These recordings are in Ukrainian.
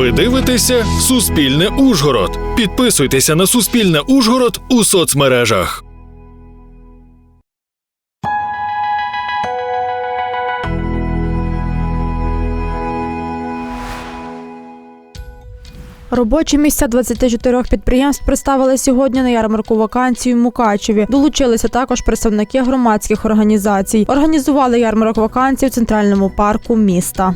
Ви дивитеся Суспільне Ужгород. Підписуйтеся на Суспільне Ужгород у соцмережах. Робочі місця 24 підприємств представили сьогодні на ярмарку вакансій у Мукачеві. Долучилися також представники громадських організацій. Організували ярмарок вакансій в центральному парку міста.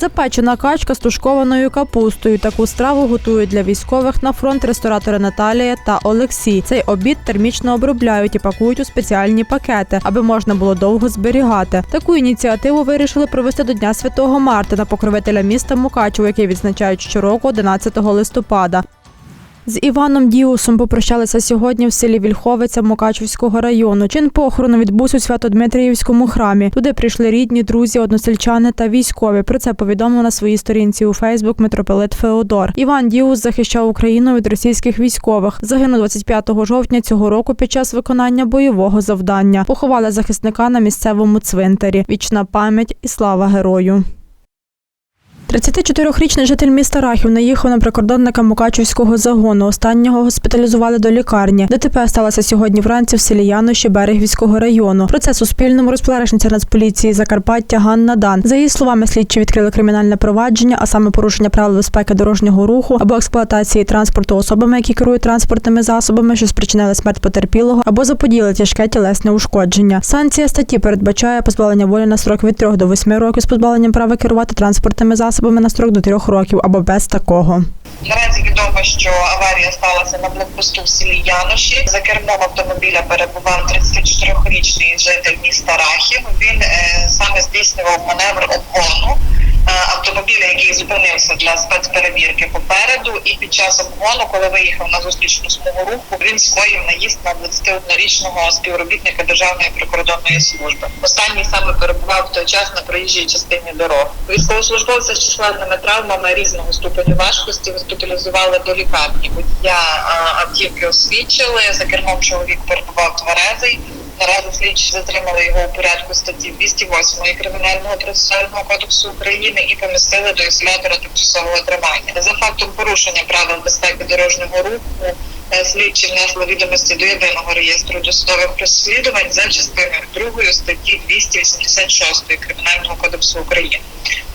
Запечена качка з тушкованою капустою. Таку страву готують для військових на фронт ресторатори Наталія та Олексій. Цей обід термічно обробляють і пакують у спеціальні пакети, аби можна було довго зберігати. Таку ініціативу вирішили провести до Дня Святого Мартина, покровителя міста Мукачево, який відзначають щороку 11 листопада. З Іваном Діусом попрощалися сьогодні в селі Вільховиця Мукачівського району. Чин похорону відбувся у Свято-Дмитріївському храмі. Туди прийшли рідні, друзі, односельчани та військові. Про це повідомив на своїй сторінці у Фейсбук митрополит Феодор. Іван Діус захищав Україну від російських військових. Загинув 25 жовтня цього року під час виконання бойового завдання. Поховали захисника на місцевому цвинтарі. Вічна пам'ять і слава герою. 34-річний житель міста Рахів наїхав на прикордонника Мукачівського загону. Останнього госпіталізували до лікарні. ДТП сталося сьогодні вранці в селі Яноші Берегівського району. Про це Суспільному розповіла Нацполіції Закарпаття Ганна Дан. За її словами, слідчі відкрили кримінальне провадження, а саме порушення правил безпеки дорожнього руху або експлуатації транспорту особами, які керують транспортними засобами, що спричинили смерть потерпілого, або заподіяли тяжке тілесне ушкодження. Санкція статті передбачає позбавлення волі на строк від 3 до 8 років з позбавленням права керувати транспортними засобами на строк до трьох років або без такого. Наразі відомо, що аварія сталася на блокпосту в селі Яноші. За кермом автомобіля перебував 34-річний житель міста Рахів. Він е, саме здійснював маневр обгону автомобіля, який зупинився для спецперевірки попереду. І під час обгону, коли виїхав на зустрічну смугу руху, він скоїв наїзд на 21-річного співробітника Державної прикордонної служби. Останній саме перебував в той час на проїжджій частині дорог. Військовослужбовця з численними травмами різного ступеню важкості госпіталізували до лікарні. Водія автівки освідчили. За кермом чоловік перебував тверезий. Наразі слідчі затримали його у порядку статті 208 Кримінального процесуального кодексу України і помістили до ізолятора тимчасового тримання. За фактом порушення правил безпеки дорожнього руху е, слідчі внесли відомості до єдиного реєстру досудових розслідувань за частиною 2 статті 286 Кримінального кодексу України.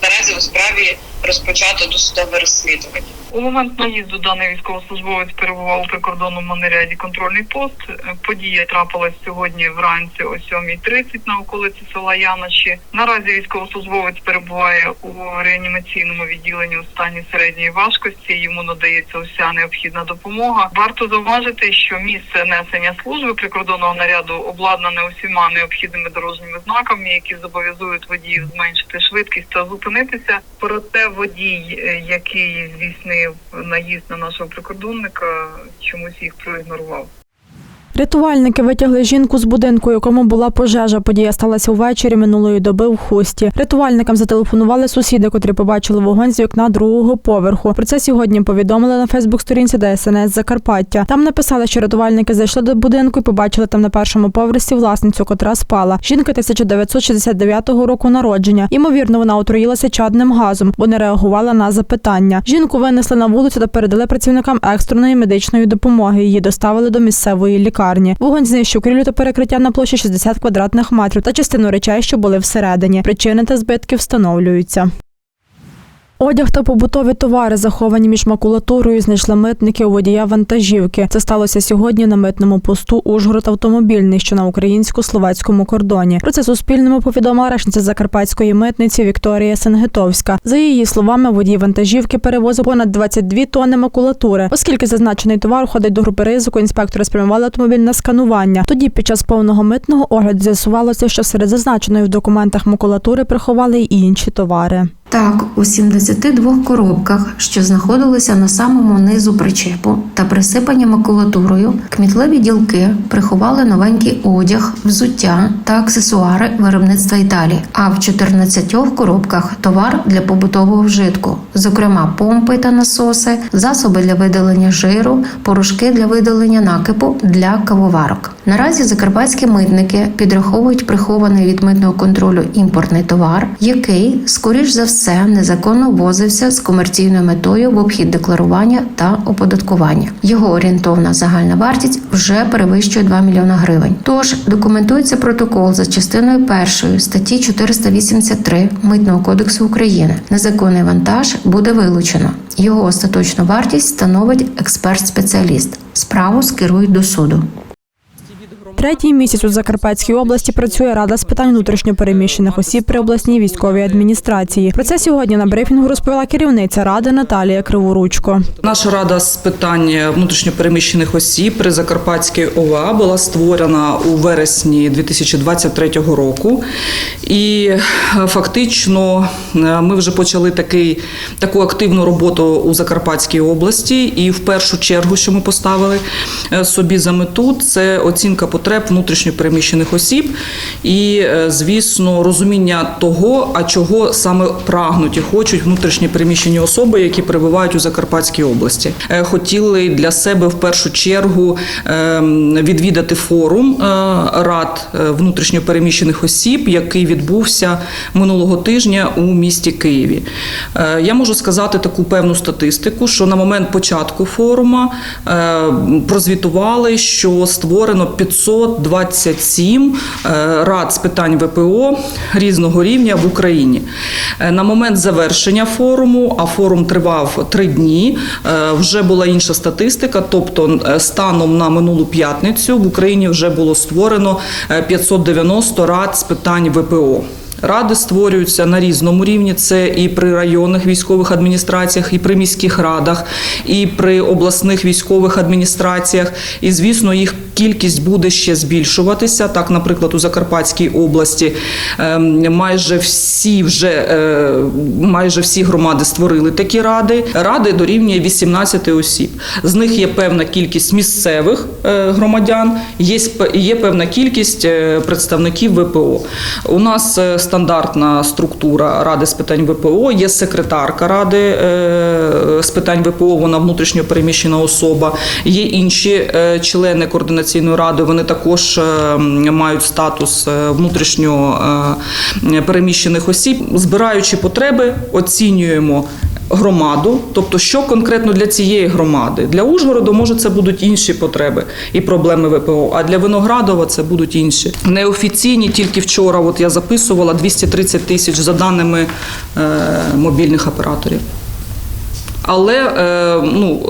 Наразі у справі розпочато досудове розслідування. У момент наїзду даний військовослужбовець перебував у прикордонному наряді контрольний пост. Подія трапилась сьогодні вранці о 7.30 на околиці села Яночі. Наразі військовослужбовець перебуває у реанімаційному відділенні у стані середньої важкості. Йому надається уся необхідна допомога. Варто зауважити, що місце несення служби прикордонного наряду обладнане усіма необхідними дорожніми знаками, які зобов'язують водіїв зменшити швидкість та зупинитися. Проте водій, е, який здійснив наїзд на нашого прикордонника, чомусь їх проігнорував. Рятувальники витягли жінку з будинку, якому була пожежа. Подія сталася ввечері минулої доби в хусті. Рятувальникам зателефонували сусіди, котрі побачили вогонь з вікна другого поверху. Про це сьогодні повідомили на Фейсбук-сторінці ДСНС Закарпаття. Там написали, що рятувальники зайшли до будинку і побачили там на першому поверсі власницю, котра спала. Жінка 1969 року народження. Ймовірно, вона отруїлася чадним газом, бо не реагувала на запитання. Жінку винесли на вулицю та передали працівникам екстреної медичної допомоги. Її доставили до місцевої лікарні. Вогонь знищив крилю та перекриття на площі 60 квадратних метрів та частину речей, що були всередині. Причини та збитки встановлюються. Одяг та побутові товари, заховані між макулатурою, знайшли митники у водія вантажівки. Це сталося сьогодні на митному посту Ужгород автомобільний, що на українсько-словацькому кордоні. Про це Суспільному повідомила речниця Закарпатської митниці Вікторія Сенгетовська. За її словами, водій вантажівки перевозив понад 22 тонни макулатури. Оскільки зазначений товар входить до групи ризику, інспектори спрямували автомобіль на сканування. Тоді під час повного митного огляду з'ясувалося, що серед зазначеної в документах макулатури приховали й інші товари. Так, у 72 коробках, що знаходилися на самому низу причепу та присипані макулатурою, кмітливі ділки приховали новенький одяг, взуття та аксесуари виробництва Італії. А в 14 коробках товар для побутового вжитку, зокрема помпи та насоси, засоби для видалення жиру, порошки для видалення накипу для кавоварок. Наразі закарпатські митники підраховують прихований від митного контролю імпортний товар, який, скоріш за все, С незаконно ввозився з комерційною метою в обхід декларування та оподаткування. Його орієнтовна загальна вартість вже перевищує 2 мільйона гривень. Тож документується протокол за частиною першої статті 483 Митного кодексу України. Незаконний вантаж буде вилучено. Його остаточну вартість становить експерт-спеціаліст. Справу скерують до суду. Третій місяць у Закарпатській області працює рада з питань внутрішньопереміщених осіб при обласній військовій адміністрації. Про це сьогодні на брифінгу розповіла керівниця ради Наталія Криворучко. Наша рада з питань внутрішньопереміщених осіб при Закарпатській ОВА була створена у вересні 2023 року, і е, фактично е, ми вже почали такий, таку активну роботу у Закарпатській області. І в першу чергу, що ми поставили е, собі за мету, це оцінка потреб внутрішньопереміщених осіб і, звісно, розуміння того, а чого саме прагнуть і хочуть внутрішні переміщені особи, які перебувають у Закарпатській області. Хотіли для себе в першу чергу ем, відвідати форум рад внутрішньопереміщених осіб, який відбувся минулого тижня у місті Києві. Е, Я можу сказати таку певну статистику, що на момент початку форуму е, прозвітували, що створено 527 е, рад з питань ВПО різного рівня в Україні. На момент завершення форуму, а форум тривав три дні, вже була інша статистика. Тобто, станом на минулу п'ятницю в Україні вже було створено е, 590 рад з питань ВПО. Paulo. Ради створюються на різному рівні. Це і при районних військових адміністраціях, і при міських радах, і при обласних військових адміністраціях. І звісно, їх кількість буде ще збільшуватися. Так, наприклад, у Закарпатській області ем, майже всі вже е, майже всі громади створили такі ради. Ради дорівнює 18 осіб. З них є певна кількість місцевих е, громадян, є, є певна кількість е, представників ВПО. У нас стандартна структура ради з питань ВПО, є секретарка ради е, з питань ВПО, вона внутрішньо переміщена особа. Є інші е, члени координаційної ради, вони також е, мають статус внутрішньо переміщених осіб. Збираючи потреби, оцінюємо громаду, тобто що конкретно для цієї громади. Для Ужгороду, може, це будуть інші потреби і проблеми ВПО, а для Виноградова це будуть інші. Неофіційні, тільки вчора от я записувала 230 тисяч за даними е, мобільних операторів. Але е, ну,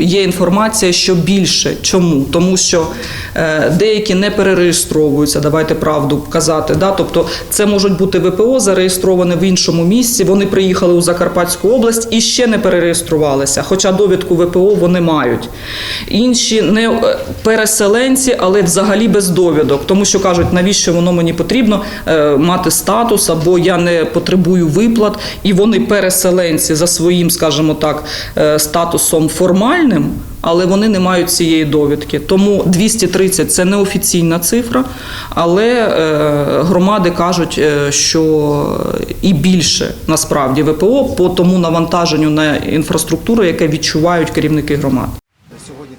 е, є інформація, що більше. Чому? Тому що е, деякі не перереєстровуються, давайте правду казати. Да? Тобто це можуть бути ВПО зареєстровані в іншому місці. Вони приїхали у Закарпатську область і ще не перереєструвалися, хоча довідку ВПО вони мають. Інші не переселенці, але взагалі без довідок, тому що кажуть, навіщо воно мені потрібно мати статус, або я не потребую виплат, і вони переселенці за своїм, скажімо так, е, статусом формальним. Але вони не мають цієї довідки. Тому 230 – це неофіційна цифра, але е, громади кажуть, е, що і більше насправді ВПО по тому навантаженню на інфраструктуру, яке відчувають керівники громад.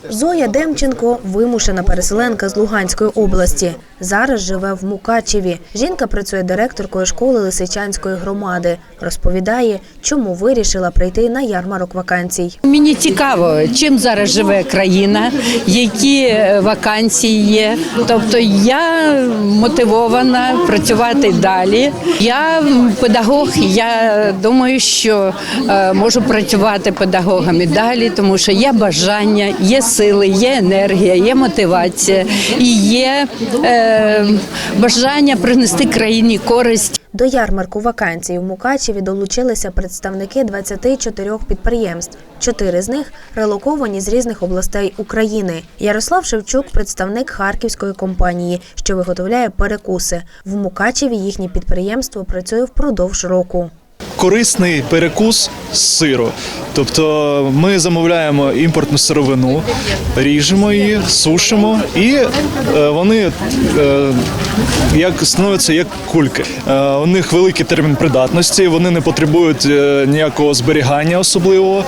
Зоя Демченко вимушена переселенка з Луганської області. Зараз живе в Мукачеві. Жінка працює директоркою школи Лисичанської громади. Розповідає, чому вирішила прийти на ярмарок вакансій. Мені цікаво, чим зараз живе країна, які е, вакансії є. Тобто я мотивована працювати далі. Я педагог. Я думаю, що е, можу працювати педагогами далі, тому що є бажання, є сили, є енергія, є мотивація і є е, бажання принести країні користь. До ярмарку вакансій у Мукачеві долучилися представники 24 підприємств. Чотири з них релоковані з різних областей України. Ярослав Шевчук, представник харківської компанії, що виготовляє перекуси. В Мукачеві їхнє підприємство працює впродовж року. корисний перекус сиру. Тобто ми замовляємо імпортну сировину, ріжемо її, сушимо, і е, вони е, як становляться як кульки. Е, у них великий термін придатності, вони не потребують ніякого зберігання особливого.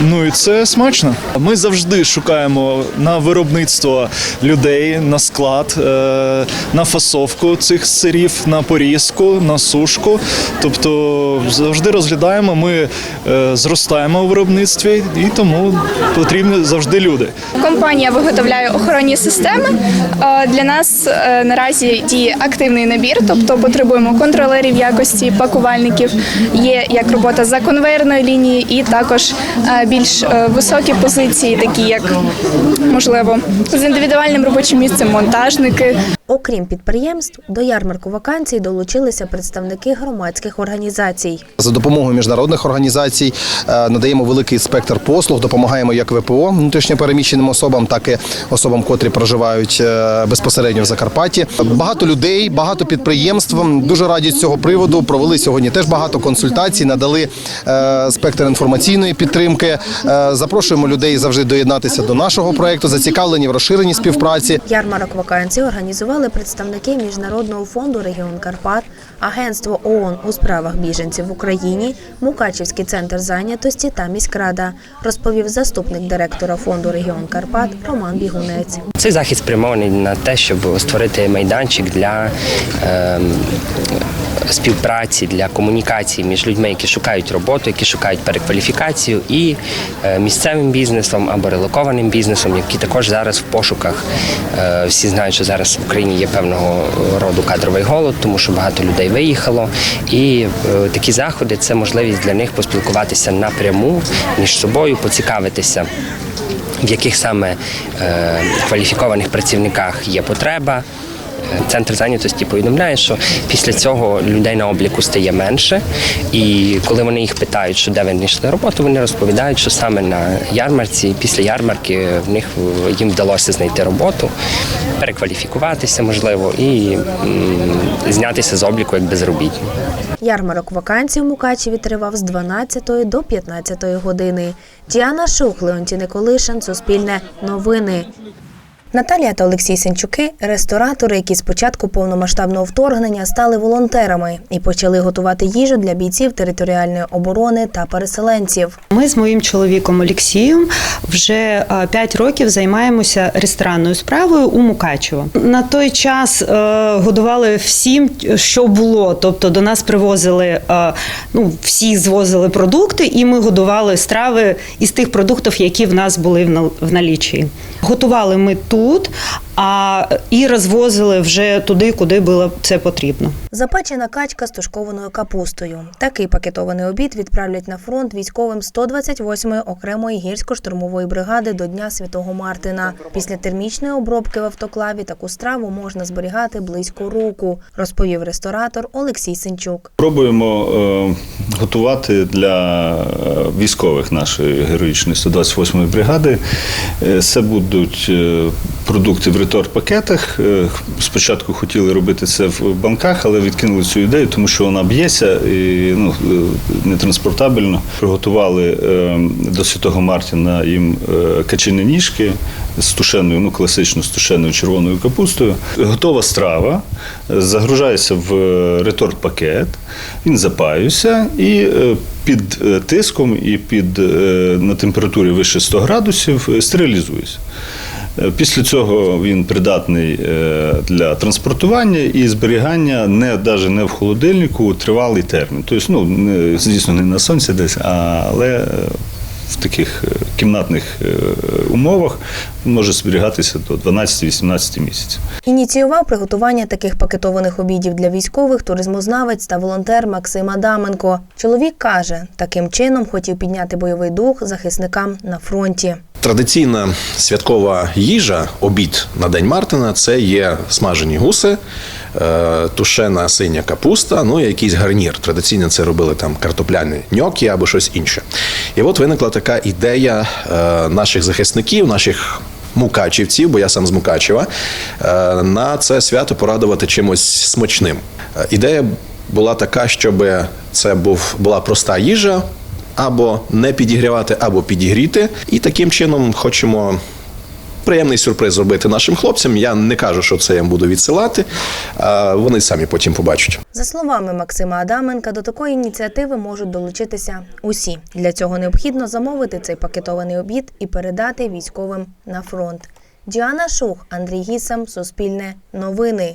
Ну і це смачно. Ми завжди шукаємо на виробництво людей, на склад, на фасовку цих сирів, на порізку, на сушку. Тобто завжди розглядаємо, ми зростаємо у виробництві і тому потрібні завжди люди. Компанія виготовляє охоронні системи. Е, Для нас е, наразі діє активний набір, тобто потребуємо контролерів якості, пакувальників. Є як робота за конвейерною лінією, і також е, більш е, високі позиції, такі як можливо з індивідуальним робочим місцем, монтажники. Окрім підприємств, до ярмарку вакансій долучилися представники громадських організацій. За допомогою міжнародних організацій е, надаємо великий спектр послуг, допомагаємо як ВПО внутрішньопереміщеним особам, так і особам, котрі проживають е, безпосередньо в Закарпатті. Багато людей, багато підприємств дуже раді з цього приводу. Провели сьогодні теж багато консультацій, надали е, спектр інформаційної підтримки. Запрошуємо людей завжди доєднатися до нашого проекту, зацікавлені в розширенні співпраці. Ярмарок вакансій організували представники Міжнародного фонду регіон Карпат, Агентство ООН у справах біженців в Україні, Мукачівський центр зайнятості та міськрада, розповів заступник директора фонду регіон Карпат Роман Бігунець. Цей захід спрямований на те, щоб створити майданчик для ем, співпраці, для комунікації між людьми, які шукають роботу, які шукають перекваліфікацію, і е, місцевим бізнесом або релокованим бізнесом, які також зараз в пошуках. Е, Всі знають, що зараз в Україні є певного роду кадровий голод, тому що багато людей виїхало. І е, такі заходи це можливість для них поспілкуватися напряму між собою, поцікавитися в яких саме е, кваліфікованих працівниках є потреба. Центр зайнятості повідомляє, що після цього людей на обліку стає менше, і коли вони їх питають, що де ви знайшли роботу, вони розповідають, що саме на ярмарці, після ярмарки в них їм вдалося знайти роботу, перекваліфікуватися можливо і знятися з обліку як безробітні. Ярмарок вакансій у Мукачеві тривав з 12 до 15 години. Діана Шух, Леонтій Николишин, Суспільне новини. Наталія та Олексій Сенчуки ресторатори, які з початку повномасштабного вторгнення стали волонтерами і почали готувати їжу для бійців територіальної оборони та переселенців. Ми з моїм чоловіком Олексієм вже 5 років займаємося ресторанною справою у Мукачево. На той час е, годували всім, що було. Тобто до нас привозили, е, ну всі звозили продукти, і ми годували страви із тих продуктів, які в нас були в налічі. Готували ми тут, а і розвозили вже туди, куди було це потрібно. Запечена качка з тушкованою капустою. Такий пакетований обід відправлять на фронт військовим 128-ї окремої гірсько-штурмової бригади до Дня Святого Мартина. Після термічної обробки в автоклаві таку страву можна зберігати близько року, розповів ресторатор Олексій Сенчук. Пробуємо е, готувати для е, військових нашої героїчної 128-ї бригади. Е, Це будуть е, продукти в ретор-пакетах. Е, Спочатку хотіли робити це в банках, але відкинули цю ідею, тому що вона б'ється і ну, е, нетранспортабельно. Приготували е, до Святого Мартіна їм качені ніжки з тушеною, ну класично з тушеною червоною капустою. Готова страва, загружається в реторт-пакет, він запаюється і під тиском і під, на температурі вище 100 градусів стерилізується. Е, Після цього він придатний е, для транспортування і зберігання не навіть не в холодильнику тривалий термін. Тобто, ну звісно, не на сонці десь, але е, в таких е, кімнатних е, умовах може зберігатися до 12-18 місяців. Ініціював приготування таких пакетованих обідів для військових туризмознавець та волонтер Максим Адаменко. Чоловік каже, таким чином хотів підняти бойовий дух захисникам на фронті. Традиційна святкова їжа, обід на День Мартина це є смажені гуси, е, тушена синя капуста, ну і якийсь гарнір. Традиційно це робили там картопляні ньокі або щось інше. І от виникла така ідея е, наших захисників, наших мукачівців, бо я сам з Мукачева, е, на це свято порадувати чимось смачним. Ідея була така, щоб це був, була проста їжа, або не підігрівати, або підігріти. І таким чином хочемо. Приємний сюрприз зробити нашим хлопцям. Я не кажу, що це я буду відсилати. Вони самі потім побачать. За словами Максима Адаменка, до такої ініціативи можуть долучитися усі. Для цього необхідно замовити цей пакетований обід і передати військовим на фронт. Діана Шух, Андрій Гісам, Суспільне, Новини.